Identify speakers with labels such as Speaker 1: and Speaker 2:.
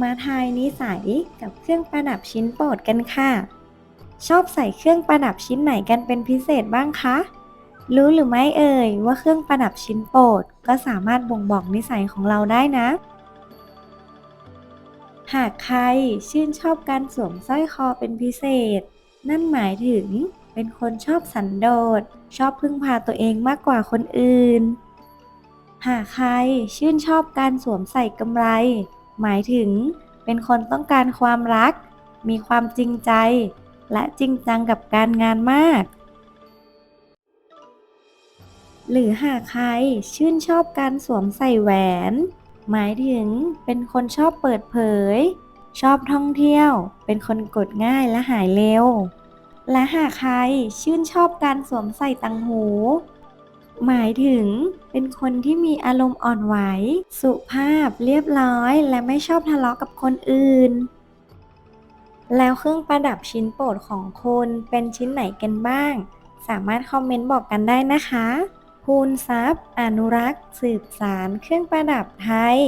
Speaker 1: มาทายนิสัยกับเครื่องประดับชิ้นโปรดกันค่ะ ชอบใส่เครื่องประดับชิ้นไหนกันเป็นพิเศษบ้างคะ รู้หรือไม่เอ่ยว่าเครื่องประดับชิ้นโปรดก็สามารถบ่งบอกนิสัยของเราได้นะ หากใครชื่นชอบการสวมสร้อยคอเป็นพิเศษ นั่นหมายถึงเป็นคนชอบสันโดษ ชอบพึ่งพาตัวเองมากกว่าคนอื่น หากใครชื่นชอบการสวมใส่กำไร หมายถึงเป็นคนต้องการความรัก มีความจริงใจ และจริงจังกับการงานมาก หรือหากใครชื่นชอบการสวมใส่แหวน หมายถึงเป็นคนชอบเปิดเผย ชอบท่องเที่ยว เป็นคนกดง่ายและหายเร็ว และหากใครชื่นชอบการสวมใส่ตังหู หมายถึง เป็นคนที่มีอารมณ์อ่อนไหว สุภาพเรียบร้อย และไม่ชอบทะเลาะกับคนอื่น แล้วเครื่องประดับชิ้นโปรดของคุณเป็นชิ้นไหนกันบ้าง สามารถคอมเมนต์บอกกันได้นะคะคูณทรัพย์ อนุรักษ์ สืบสาร เครื่องประดับไทย